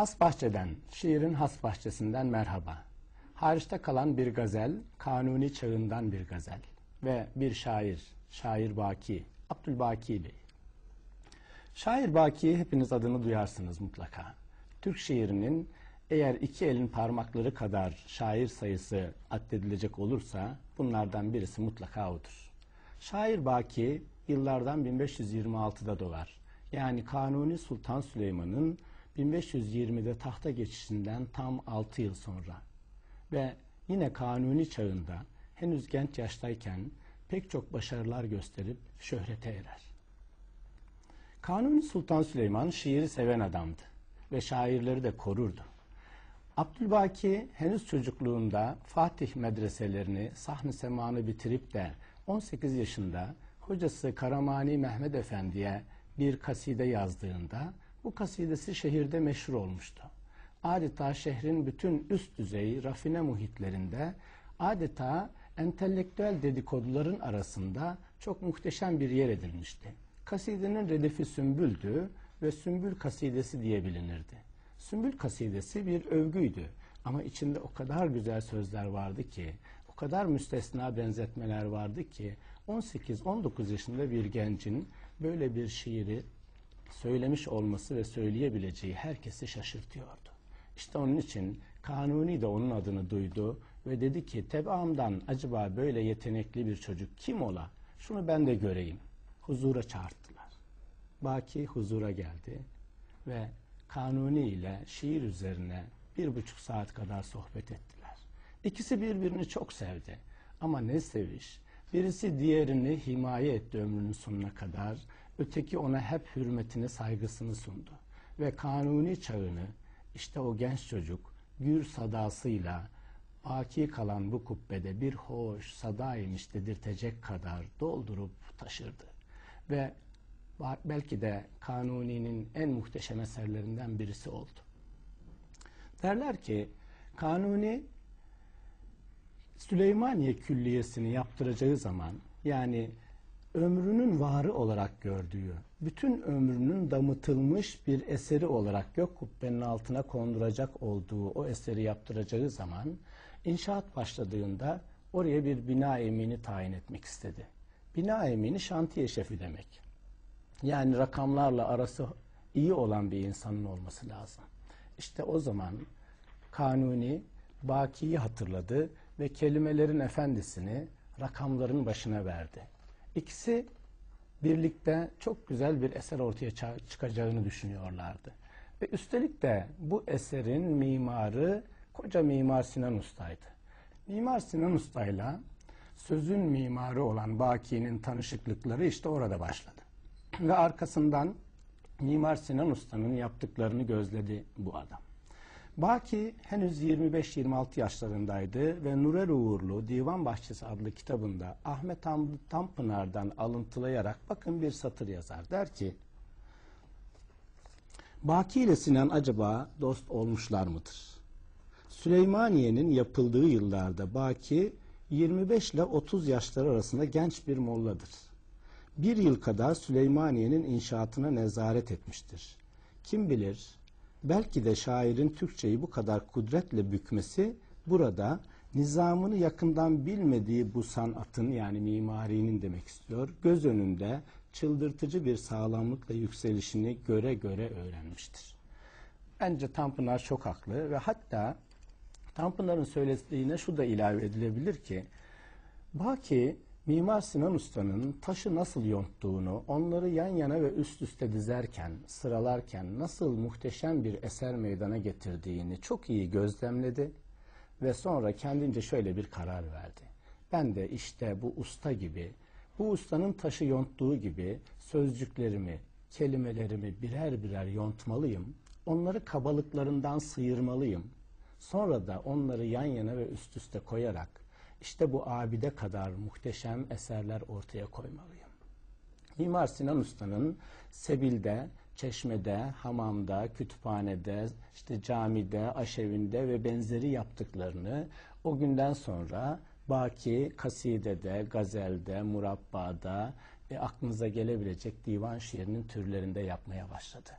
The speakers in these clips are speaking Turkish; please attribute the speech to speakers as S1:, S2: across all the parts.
S1: Has Bahçe'den, şiirin Has Bahçesi'nden merhaba. Hariçte kalan bir gazel, kanuni çağından bir gazel ve bir şair, şair Baki, Abdülbaki Bey. Şair Baki hepiniz adını duyarsınız mutlaka. Türk şiirinin eğer iki elin parmakları kadar şair sayısı addedilecek olursa bunlardan birisi mutlaka odur. Şair Baki yıllardan 1526'da doğar. Yani Kanuni Sultan Süleyman'ın 1520'de tahta geçişinden tam 6 yıl sonra ve yine Kanuni çağında henüz genç yaştayken pek çok başarılar gösterip şöhrete erer. Kanuni Sultan Süleyman şiiri seven adamdı ve şairleri de korurdu. Abdülbaki henüz çocukluğunda Fatih medreselerini sahne semanı bitirip de 18 yaşında hocası Karamani Mehmet Efendi'ye bir kaside yazdığında bu kasidesi şehirde meşhur olmuştu. Adeta şehrin bütün üst düzey rafine muhitlerinde adeta entelektüel dedikoduların arasında çok muhteşem bir yer edilmişti. Kasidenin redifi Sümbül'dü ve Sümbül kasidesi diye bilinirdi. Sümbül kasidesi bir övgüydü ama içinde o kadar güzel sözler vardı ki, o kadar müstesna benzetmeler vardı ki 18-19 yaşında bir gencin böyle bir şiiri söylemiş olması ve söyleyebileceği herkesi şaşırtıyordu. İşte onun için Kanuni de onun adını duydu ve dedi ki tebaamdan acaba böyle yetenekli bir çocuk kim ola? Şunu ben de göreyim. Huzura çağırttılar. Baki huzura geldi ve Kanuni ile şiir üzerine bir buçuk saat kadar sohbet ettiler. İkisi birbirini çok sevdi. Ama ne seviş. Birisi diğerini himaye etti ömrünün sonuna kadar. Öteki ona hep hürmetini, saygısını sundu. Ve kanuni çağını işte o genç çocuk gür sadasıyla baki kalan bu kubbede bir hoş sadaymış dedirtecek kadar doldurup taşırdı. Ve belki de Kanuni'nin en muhteşem eserlerinden birisi oldu. Derler ki Kanuni Süleymaniye Külliyesini yaptıracağı zaman yani ömrünün varı olarak gördüğü, bütün ömrünün damıtılmış bir eseri olarak gök kubbenin altına konduracak olduğu o eseri yaptıracağı zaman inşaat başladığında oraya bir bina emini tayin etmek istedi. Bina emini şantiye şefi demek. Yani rakamlarla arası iyi olan bir insanın olması lazım. İşte o zaman Kanuni Baki'yi hatırladı ve kelimelerin efendisini rakamların başına verdi. İkisi birlikte çok güzel bir eser ortaya çıkacağını düşünüyorlardı. Ve üstelik de bu eserin mimarı koca Mimar Sinan Usta'ydı. Mimar Sinan Usta'yla sözün mimarı olan Baki'nin tanışıklıkları işte orada başladı. Ve arkasından Mimar Sinan Usta'nın yaptıklarını gözledi bu adam. Baki henüz 25-26 yaşlarındaydı ve Nurer Uğurlu Divan Bahçesi adlı kitabında Ahmet Tanpınar'dan alıntılayarak bakın bir satır yazar. Der ki Baki ile Sinan acaba dost olmuşlar mıdır? Süleymaniye'nin yapıldığı yıllarda Baki 25 ile 30 yaşları arasında genç bir molladır. Bir yıl kadar Süleymaniye'nin inşaatına nezaret etmiştir. Kim bilir Belki de şairin Türkçeyi bu kadar kudretle bükmesi burada nizamını yakından bilmediği bu sanatın yani mimarinin demek istiyor. Göz önünde çıldırtıcı bir sağlamlıkla yükselişini göre göre öğrenmiştir. Bence Tanpınar çok haklı ve hatta Tanpınar'ın söylediğine şu da ilave edilebilir ki Baki Mimar Sinan Usta'nın taşı nasıl yonttuğunu, onları yan yana ve üst üste dizerken, sıralarken nasıl muhteşem bir eser meydana getirdiğini çok iyi gözlemledi ve sonra kendince şöyle bir karar verdi. Ben de işte bu usta gibi, bu ustanın taşı yonttuğu gibi sözcüklerimi, kelimelerimi birer birer yontmalıyım, onları kabalıklarından sıyırmalıyım. Sonra da onları yan yana ve üst üste koyarak işte bu abide kadar muhteşem eserler ortaya koymalıyım. Mimar Sinan Usta'nın Sebil'de, Çeşme'de, Hamam'da, kütüphanede, işte camide, aşevinde ve benzeri yaptıklarını o günden sonra Baki, kasidede, gazelde, murabbada ve aklınıza gelebilecek divan şiirinin türlerinde yapmaya başladı.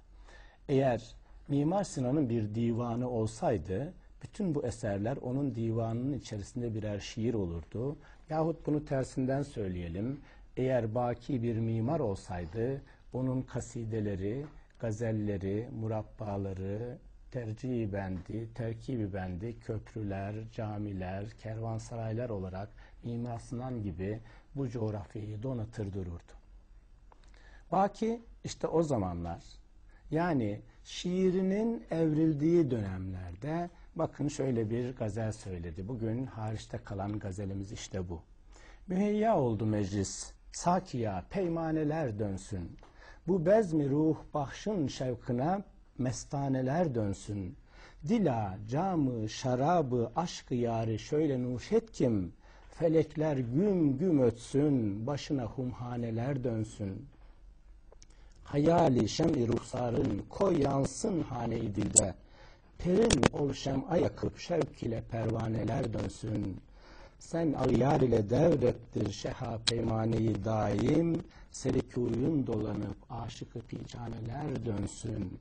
S1: Eğer Mimar Sinan'ın bir divanı olsaydı bütün bu eserler onun divanının içerisinde birer şiir olurdu. Yahut bunu tersinden söyleyelim. Eğer Baki bir mimar olsaydı onun kasideleri, gazelleri, murabbaları, tercihi bendi, terkibi bendi, köprüler, camiler, kervansaraylar olarak Mimar Sinan gibi bu coğrafyayı donatır dururdu. Baki işte o zamanlar yani şiirinin evrildiği dönemlerde bakın şöyle bir gazel söyledi. Bugün hariçte kalan gazelimiz işte bu. Müheyya oldu meclis, sakiya peymaneler dönsün. Bu bezmi ruh bahşın şevkına mestaneler dönsün. Dila, camı, şarabı, aşkı yari şöyle nuşet kim? Felekler güm güm ötsün, başına humhaneler dönsün. Hayali şem-i ruhsarın koy yansın hane-i dilde. Perin ol şem'a yakıp şevk ile pervaneler dönsün. Sen ağyar ile devrettir şeha peymaneyi daim, serikuyun dolanıp aşık-ı picaneler dönsün.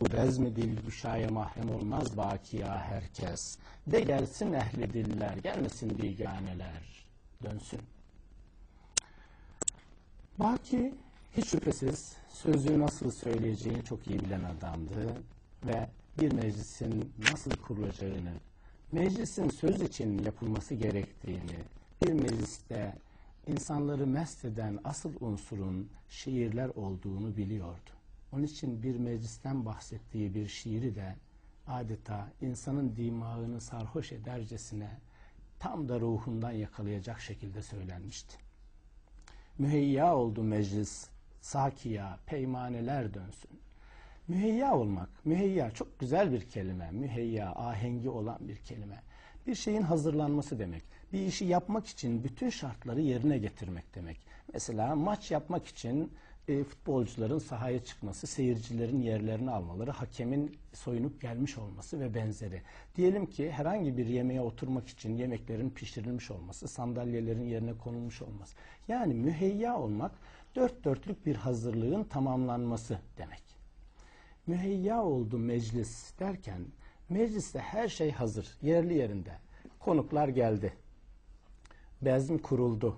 S1: Bu bezmi dil güşaya mahrem olmaz vakia herkes. De gelsin ehli diller, gelmesin biganeler, dönsün. Baki hiç şüphesiz sözü nasıl söyleyeceğini çok iyi bilen adamdı ve bir meclisin nasıl kurulacağını, meclisin söz için yapılması gerektiğini, bir mecliste insanları mest eden asıl unsurun şiirler olduğunu biliyordu. Onun için bir meclisten bahsettiği bir şiiri de adeta insanın dimağını sarhoş edercesine tam da ruhundan yakalayacak şekilde söylenmişti. Müheyya oldu meclis, sakiya, peymaneler dönsün. Müheyya olmak, müheyya çok güzel bir kelime, müheyya, ahengi olan bir kelime. Bir şeyin hazırlanması demek. Bir işi yapmak için bütün şartları yerine getirmek demek. Mesela maç yapmak için e, futbolcuların sahaya çıkması, seyircilerin yerlerini almaları, hakemin soyunup gelmiş olması ve benzeri. Diyelim ki herhangi bir yemeğe oturmak için yemeklerin pişirilmiş olması, sandalyelerin yerine konulmuş olması. Yani müheyya olmak dört dörtlük bir hazırlığın tamamlanması demek. Müheyya oldu meclis derken mecliste her şey hazır, yerli yerinde. Konuklar geldi. Bezm kuruldu.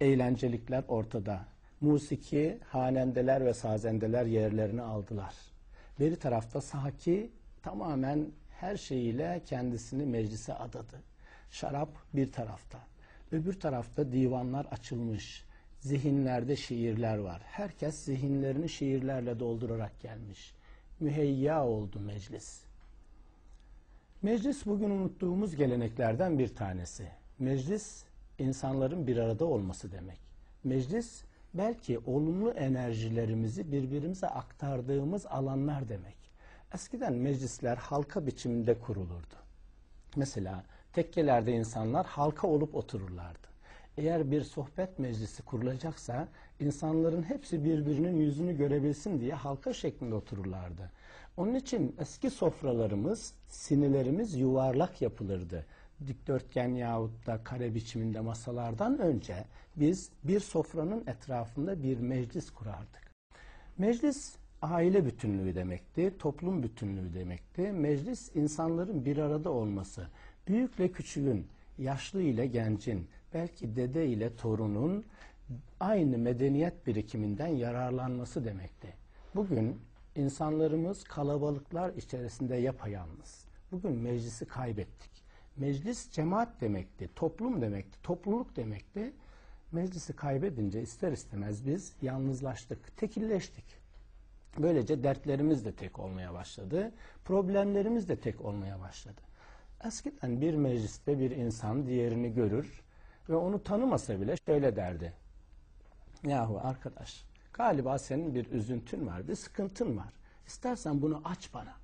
S1: Eğlencelikler ortada musiki, hanendeler ve sazendeler yerlerini aldılar. Beri tarafta Saki tamamen her şeyiyle kendisini meclise adadı. Şarap bir tarafta. Öbür tarafta divanlar açılmış. Zihinlerde şiirler var. Herkes zihinlerini şiirlerle doldurarak gelmiş. Müheyya oldu meclis. Meclis bugün unuttuğumuz geleneklerden bir tanesi. Meclis insanların bir arada olması demek. Meclis belki olumlu enerjilerimizi birbirimize aktardığımız alanlar demek. Eskiden meclisler halka biçiminde kurulurdu. Mesela tekkelerde insanlar halka olup otururlardı. Eğer bir sohbet meclisi kurulacaksa insanların hepsi birbirinin yüzünü görebilsin diye halka şeklinde otururlardı. Onun için eski sofralarımız, sinilerimiz yuvarlak yapılırdı dikdörtgen yahut da kare biçiminde masalardan önce biz bir sofranın etrafında bir meclis kurardık. Meclis aile bütünlüğü demekti, toplum bütünlüğü demekti. Meclis insanların bir arada olması, büyükle küçüğün, yaşlı ile gencin, belki dede ile torunun aynı medeniyet birikiminden yararlanması demekti. Bugün insanlarımız kalabalıklar içerisinde yapayalnız. Bugün meclisi kaybettik. Meclis cemaat demekti, toplum demekti, topluluk demekti. Meclisi kaybedince ister istemez biz yalnızlaştık, tekilleştik. Böylece dertlerimiz de tek olmaya başladı, problemlerimiz de tek olmaya başladı. Eskiden bir mecliste bir insan diğerini görür ve onu tanımasa bile şöyle derdi. Yahu arkadaş, galiba senin bir üzüntün var, bir sıkıntın var. İstersen bunu aç bana.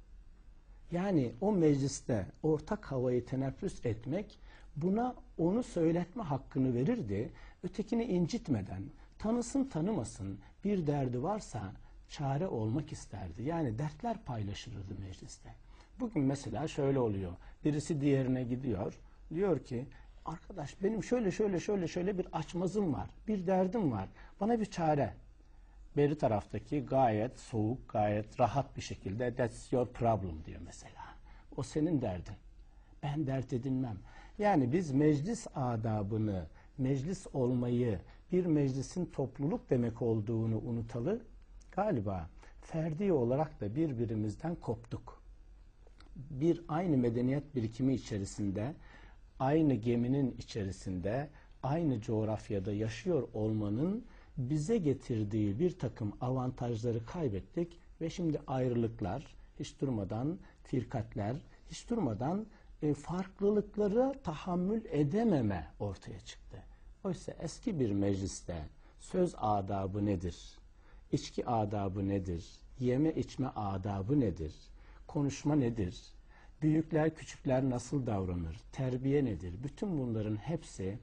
S1: Yani o mecliste ortak havayı teneffüs etmek buna onu söyletme hakkını verirdi. Ötekini incitmeden, tanısın tanımasın bir derdi varsa çare olmak isterdi. Yani dertler paylaşılırdı mecliste. Bugün mesela şöyle oluyor. Birisi diğerine gidiyor. Diyor ki arkadaş benim şöyle şöyle şöyle şöyle bir açmazım var. Bir derdim var. Bana bir çare. Beri taraftaki gayet soğuk, gayet rahat bir şekilde that's your problem diyor mesela. O senin derdin. Ben dert edinmem. Yani biz meclis adabını, meclis olmayı, bir meclisin topluluk demek olduğunu unutalı galiba ferdi olarak da birbirimizden koptuk. Bir aynı medeniyet birikimi içerisinde, aynı geminin içerisinde, aynı coğrafyada yaşıyor olmanın bize getirdiği bir takım avantajları kaybettik ve şimdi ayrılıklar, hiç durmadan firkatler, hiç durmadan e, farklılıklara tahammül edememe ortaya çıktı. Oysa eski bir mecliste söz adabı nedir? İçki adabı nedir? Yeme içme adabı nedir? Konuşma nedir? Büyükler küçükler nasıl davranır? Terbiye nedir? Bütün bunların hepsi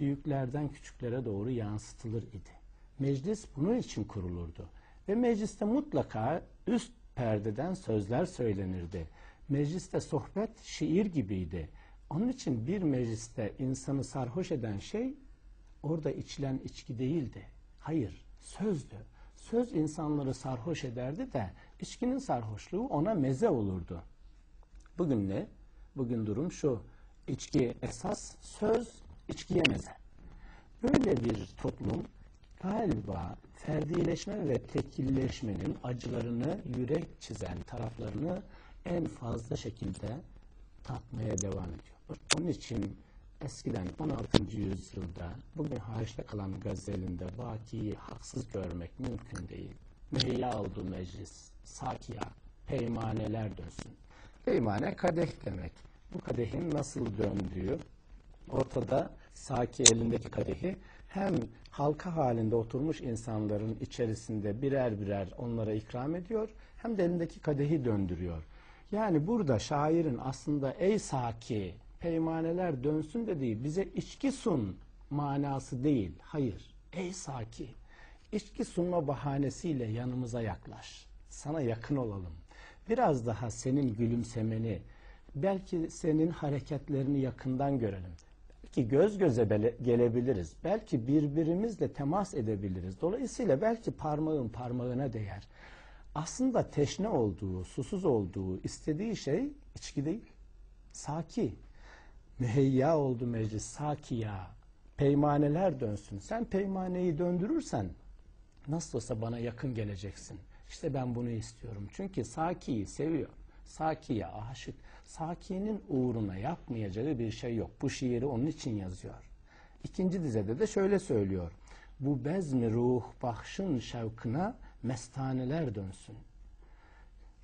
S1: büyüklerden küçüklere doğru yansıtılır idi. Meclis bunun için kurulurdu. Ve mecliste mutlaka üst perdeden sözler söylenirdi. Mecliste sohbet şiir gibiydi. Onun için bir mecliste insanı sarhoş eden şey orada içilen içki değildi. Hayır, sözdü. Söz insanları sarhoş ederdi de içkinin sarhoşluğu ona meze olurdu. Bugün ne? Bugün durum şu. İçki esas, söz içkiye meze. Böyle bir toplum galiba ferdileşme ve tekilleşmenin acılarını yürek çizen taraflarını en fazla şekilde tatmaya devam ediyor. Onun için eskiden 16. yüzyılda bugün hariçte kalan gazelinde vakiyi haksız görmek mümkün değil. Mehya oldu meclis, sakiya, peymaneler dönsün. Peymane kadeh demek. Bu kadehin nasıl döndüğü ortada Saki elindeki kadehi hem halka halinde oturmuş insanların içerisinde birer birer onlara ikram ediyor hem de elindeki kadehi döndürüyor. Yani burada şairin aslında ey Saki peymaneler dönsün dediği bize içki sun manası değil. Hayır. Ey Saki içki sunma bahanesiyle yanımıza yaklaş. Sana yakın olalım. Biraz daha senin gülümsemeni, belki senin hareketlerini yakından görelim. Belki göz göze gelebiliriz. Belki birbirimizle temas edebiliriz. Dolayısıyla belki parmağın parmağına değer. Aslında teşne olduğu, susuz olduğu, istediği şey içki değil. Saki. Müheyya oldu meclis, sakiya. Peymaneler dönsün. Sen peymaneyi döndürürsen nasıl olsa bana yakın geleceksin. İşte ben bunu istiyorum. Çünkü Saki'yi seviyor. Saki'ye aşık. Saki'nin uğruna yapmayacağı bir şey yok. Bu şiiri onun için yazıyor. İkinci dizede de şöyle söylüyor. Bu bezmi ruh bahşın şevkına mestaneler dönsün.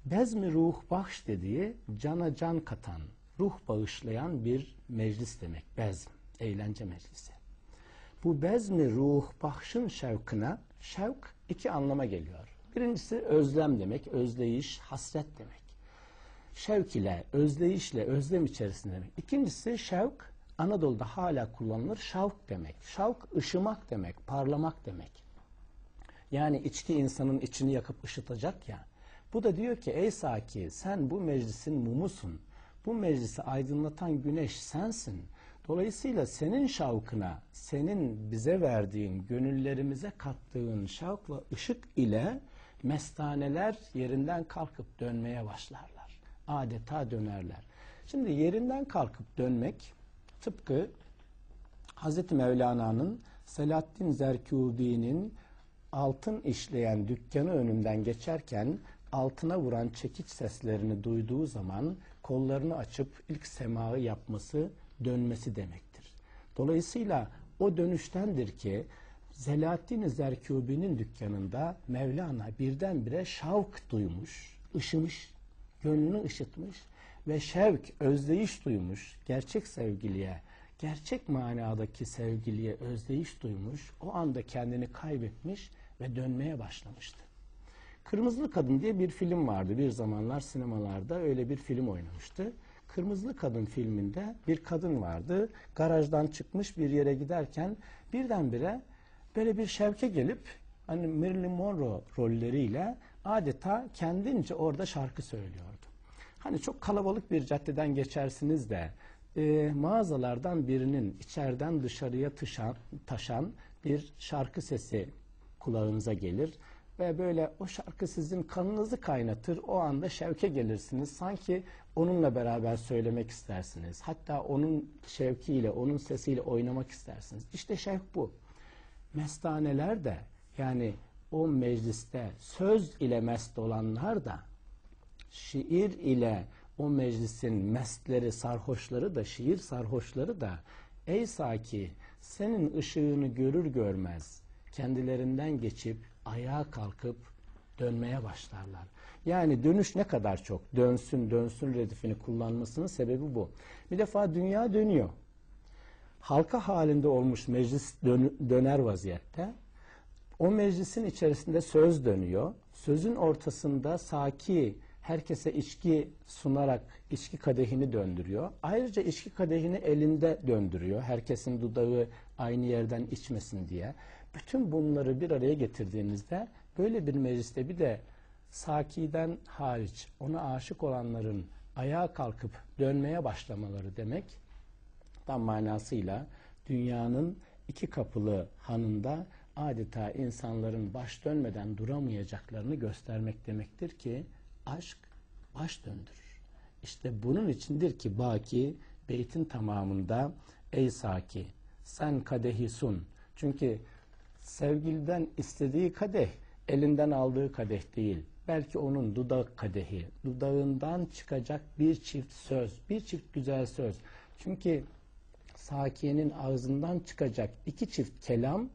S1: Bezmi ruh bahş dediği cana can katan, ruh bağışlayan bir meclis demek. Bezm, eğlence meclisi. Bu bezmi ruh bahşın şevkına, şevk iki anlama geliyor. Birincisi özlem demek, özleyiş, hasret demek. Şevk ile, özdeyişle, özlem içerisinde demek. İkincisi şevk, Anadolu'da hala kullanılır, şavk demek. Şavk, ışımak demek, parlamak demek. Yani içki insanın içini yakıp ışıtacak ya. Bu da diyor ki ey Saki sen bu meclisin mumusun. Bu meclisi aydınlatan güneş sensin. Dolayısıyla senin şavkına, senin bize verdiğin, gönüllerimize kattığın şavkla ışık ile mestaneler yerinden kalkıp dönmeye başlarlar. Adeta dönerler. Şimdi yerinden kalkıp dönmek tıpkı Hz. Mevlana'nın Selahaddin Zerkubi'nin altın işleyen dükkanı önünden geçerken altına vuran çekiç seslerini duyduğu zaman kollarını açıp ilk semayı yapması, dönmesi demektir. Dolayısıyla o dönüştendir ki Selahaddin Zerkubi'nin dükkanında Mevlana birdenbire şavk duymuş, ışımış, gönlünü ışıtmış ve şevk, özdeyiş duymuş gerçek sevgiliye, gerçek manadaki sevgiliye özdeyiş duymuş, o anda kendini kaybetmiş ve dönmeye başlamıştı. Kırmızılı Kadın diye bir film vardı. Bir zamanlar sinemalarda öyle bir film oynamıştı. Kırmızılı Kadın filminde bir kadın vardı. Garajdan çıkmış bir yere giderken birdenbire böyle bir şevke gelip hani Marilyn Monroe rolleriyle adeta kendince orada şarkı söylüyordu. Hani çok kalabalık bir caddeden geçersiniz de e, mağazalardan birinin içeriden dışarıya taşan, taşan bir şarkı sesi kulağınıza gelir. ve böyle o şarkı sizin kanınızı kaynatır. O anda şevke gelirsiniz. Sanki onunla beraber söylemek istersiniz. Hatta onun şevkiyle, onun sesiyle oynamak istersiniz. İşte şevk bu. Mestaneler de yani o mecliste söz ile mest olanlar da şiir ile o meclisin mestleri, sarhoşları da, şiir sarhoşları da ey Saki senin ışığını görür görmez kendilerinden geçip ayağa kalkıp dönmeye başlarlar. Yani dönüş ne kadar çok dönsün dönsün redifini kullanmasının sebebi bu. Bir defa dünya dönüyor. Halka halinde olmuş meclis dön- döner vaziyette. O meclisin içerisinde söz dönüyor. Sözün ortasında Saki herkese içki sunarak içki kadehini döndürüyor. Ayrıca içki kadehini elinde döndürüyor. Herkesin dudağı aynı yerden içmesin diye. Bütün bunları bir araya getirdiğinizde böyle bir mecliste bir de Saki'den hariç ona aşık olanların ayağa kalkıp dönmeye başlamaları demek tam manasıyla dünyanın iki kapılı hanında adeta insanların baş dönmeden duramayacaklarını göstermek demektir ki aşk baş döndürür. İşte bunun içindir ki Baki beytin tamamında ey Saki sen kadehi sun. Çünkü sevgiliden istediği kadeh elinden aldığı kadeh değil. Belki onun dudak kadehi, dudağından çıkacak bir çift söz, bir çift güzel söz. Çünkü Sakiye'nin ağzından çıkacak iki çift kelam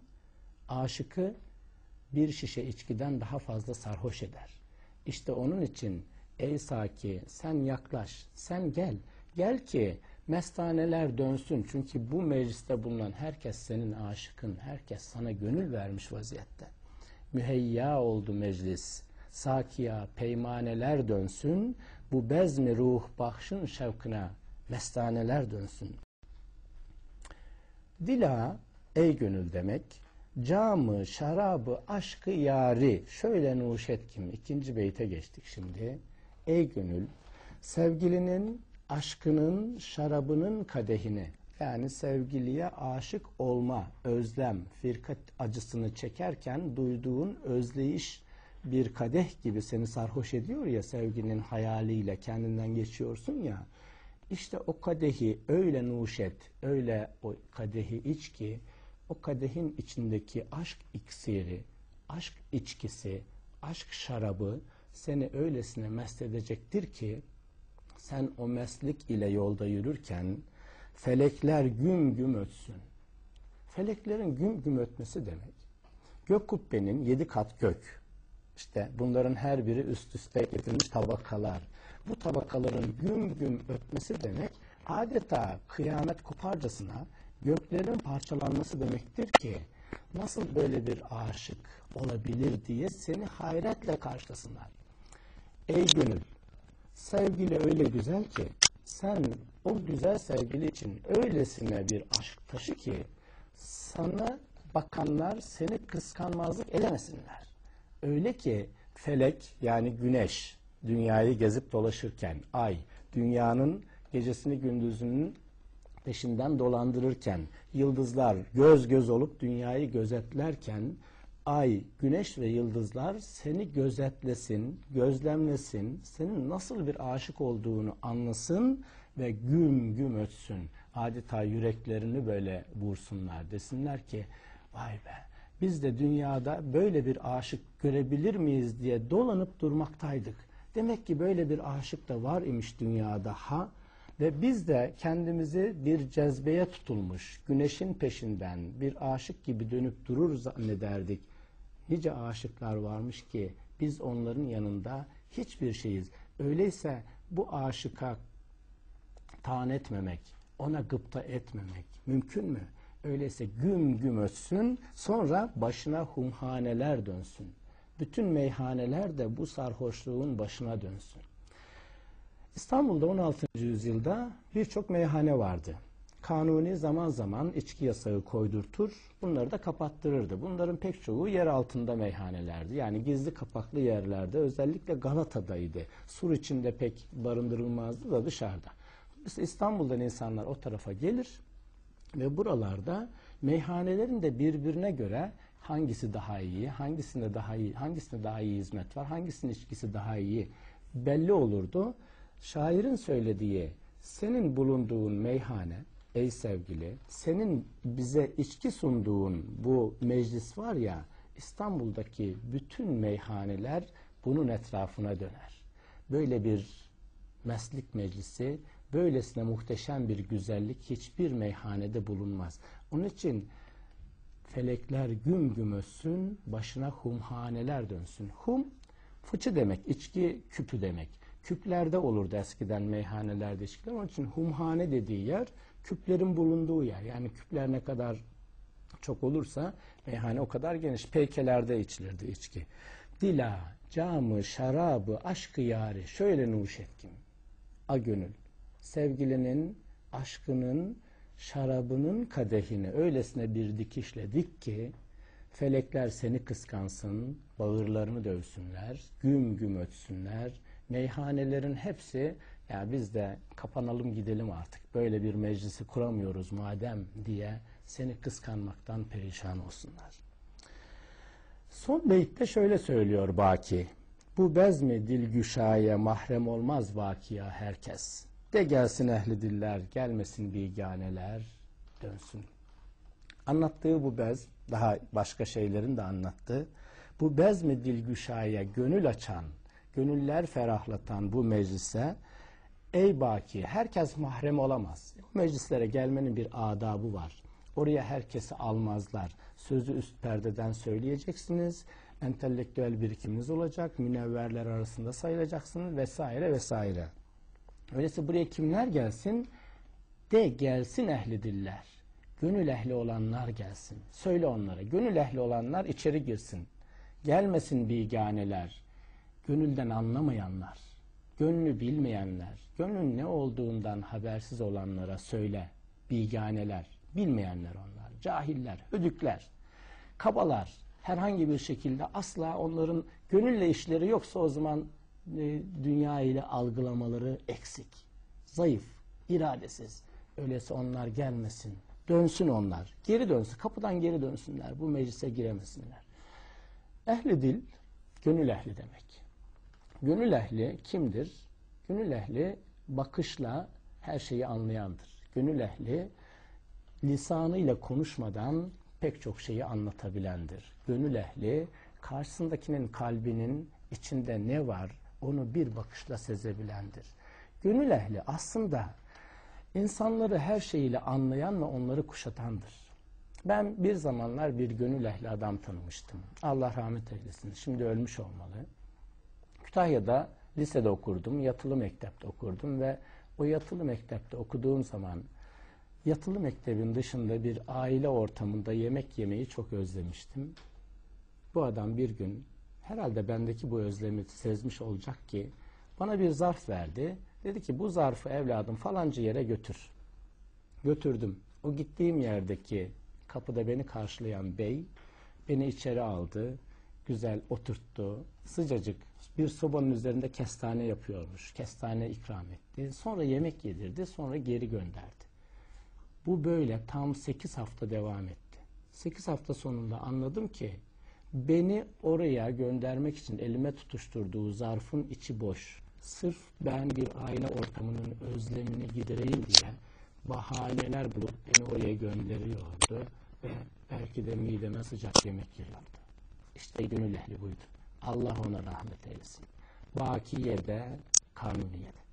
S1: aşıkı bir şişe içkiden daha fazla sarhoş eder. İşte onun için ey Saki sen yaklaş, sen gel. Gel ki mestaneler dönsün. Çünkü bu mecliste bulunan herkes senin aşıkın, herkes sana gönül vermiş vaziyette. Müheyya oldu meclis. Sakiya peymaneler dönsün. Bu bezmi ruh bahşın şevkine mestaneler dönsün. Dila ey gönül demek. Camı, şarabı, aşkı yari. Şöyle nuşet kim? İkinci beyte geçtik şimdi. Ey gönül, sevgilinin, aşkının, şarabının kadehini yani sevgiliye aşık olma, özlem, firkat acısını çekerken duyduğun özleyiş bir kadeh gibi seni sarhoş ediyor ya sevginin hayaliyle kendinden geçiyorsun ya. İşte o kadehi öyle nuşet, öyle o kadehi iç ki o kadehin içindeki aşk iksiri, aşk içkisi, aşk şarabı seni öylesine mest edecektir ki sen o meslik ile yolda yürürken felekler güm güm ötsün. Feleklerin güm güm ötmesi demek. Gök kubbenin yedi kat gök. İşte bunların her biri üst üste getirilmiş tabakalar. Bu tabakaların güm güm ötmesi demek adeta kıyamet koparcasına göklerin parçalanması demektir ki nasıl böyle bir aşık olabilir diye seni hayretle karşılasınlar. Ey gönül, sevgili öyle güzel ki sen o güzel sevgili için öylesine bir aşk taşı ki sana bakanlar seni kıskanmazlık edemesinler. Öyle ki felek yani güneş dünyayı gezip dolaşırken ay dünyanın gecesini gündüzünün peşinden dolandırırken yıldızlar göz göz olup dünyayı gözetlerken ay, güneş ve yıldızlar seni gözetlesin, gözlemlesin, senin nasıl bir aşık olduğunu anlasın ve güm güm ötsün. Adeta yüreklerini böyle vursunlar. Desinler ki vay be biz de dünyada böyle bir aşık görebilir miyiz diye dolanıp durmaktaydık. Demek ki böyle bir aşık da var imiş dünyada ha ve biz de kendimizi bir cezbeye tutulmuş, güneşin peşinden bir aşık gibi dönüp durur zannederdik. Nice aşıklar varmış ki biz onların yanında hiçbir şeyiz. Öyleyse bu aşıka taan etmemek, ona gıpta etmemek mümkün mü? Öyleyse güm güm ötsün, sonra başına humhaneler dönsün. Bütün meyhaneler de bu sarhoşluğun başına dönsün. İstanbul'da 16. yüzyılda birçok meyhane vardı. Kanuni zaman zaman içki yasağı koydurtur, bunları da kapattırırdı. Bunların pek çoğu yer altında meyhanelerdi. Yani gizli kapaklı yerlerde, özellikle Galata'daydı. Sur içinde pek barındırılmazdı da dışarıda. İstanbul'dan insanlar o tarafa gelir ve buralarda meyhanelerin de birbirine göre hangisi daha iyi, hangisinde daha iyi, hangisinde daha iyi hizmet var, hangisinin içkisi daha iyi belli olurdu. Şairin söylediği senin bulunduğun meyhane ey sevgili senin bize içki sunduğun bu meclis var ya İstanbul'daki bütün meyhaneler bunun etrafına döner. Böyle bir meslik meclisi, böylesine muhteşem bir güzellik hiçbir meyhanede bulunmaz. Onun için felekler güm güm ötsün, başına humhaneler dönsün. Hum, fıçı demek, içki küpü demek. Küplerde olurdu eskiden meyhanelerde içkiler. Onun için humhane dediği yer, küplerin bulunduğu yer. Yani küpler ne kadar çok olursa meyhane o kadar geniş. Peykelerde içilirdi içki. Dila, camı, şarabı, aşkı yari şöyle nuş etkim. A gönül, sevgilinin, aşkının, şarabının kadehini öylesine bir dikişle dik ki felekler seni kıskansın, bağırlarını dövsünler, güm güm ötsünler. Meyhanelerin hepsi ya biz de kapanalım gidelim artık böyle bir meclisi kuramıyoruz madem diye seni kıskanmaktan perişan olsunlar. Son beytte şöyle söylüyor Baki. Bu bezmi dil güşaya mahrem olmaz vakia herkes. De gelsin ehli diller, gelmesin biganeler, dönsün. Anlattığı bu bez, daha başka şeylerin de anlattığı, bu bez mi dil güşaya gönül açan, gönüller ferahlatan bu meclise, ey baki herkes mahrem olamaz. Bu meclislere gelmenin bir adabı var. Oraya herkesi almazlar. Sözü üst perdeden söyleyeceksiniz. Entelektüel birikiminiz olacak. Münevverler arasında sayılacaksınız vesaire vesaire. Öyleyse buraya kimler gelsin? De gelsin ehli diller. Gönül ehli olanlar gelsin. Söyle onlara. Gönül ehli olanlar içeri girsin. Gelmesin biganeler. Gönülden anlamayanlar. Gönlü bilmeyenler. Gönlün ne olduğundan habersiz olanlara söyle. Biganeler. Bilmeyenler onlar. Cahiller, hödükler, kabalar. Herhangi bir şekilde asla onların gönülle işleri yoksa o zaman e, dünya ile algılamaları eksik. Zayıf, iradesiz. Öyleyse onlar gelmesin. Dönsün onlar. Geri dönsün. Kapıdan geri dönsünler. Bu meclise giremesinler. Ehli dil, gönül ehli demek. Gönül ehli kimdir? Gönül ehli bakışla her şeyi anlayandır. Gönül ehli lisanıyla konuşmadan pek çok şeyi anlatabilendir. Gönül ehli karşısındakinin kalbinin içinde ne var onu bir bakışla sezebilendir. Gönül ehli aslında insanları her şeyiyle anlayan ve onları kuşatandır. Ben bir zamanlar bir gönül ehli adam tanımıştım. Allah rahmet eylesin. Şimdi ölmüş olmalı. Kütahya'da lisede okurdum, yatılı mektepte okurdum ve o yatılı mektepte okuduğum zaman yatılı mektebin dışında bir aile ortamında yemek yemeyi çok özlemiştim. Bu adam bir gün herhalde bendeki bu özlemi sezmiş olacak ki bana bir zarf verdi. Dedi ki bu zarfı evladım falanca yere götür. Götürdüm. O gittiğim yerdeki kapıda beni karşılayan bey beni içeri aldı. Güzel oturttu. Sıcacık bir sobanın üzerinde kestane yapıyormuş. Kestane ikram etti. Sonra yemek yedirdi. Sonra geri gönderdi. Bu böyle tam 8 hafta devam etti. 8 hafta sonunda anladım ki beni oraya göndermek için elime tutuşturduğu zarfın içi boş. Sırf ben bir aile ortamının özlemini gidereyim diye bahaneler bulup beni oraya gönderiyordu ve belki de mideme sıcak yemek geliyordu. İşte gönül ehli buydu. Allah ona rahmet eylesin. Bakiye'de, Kanuniye'de.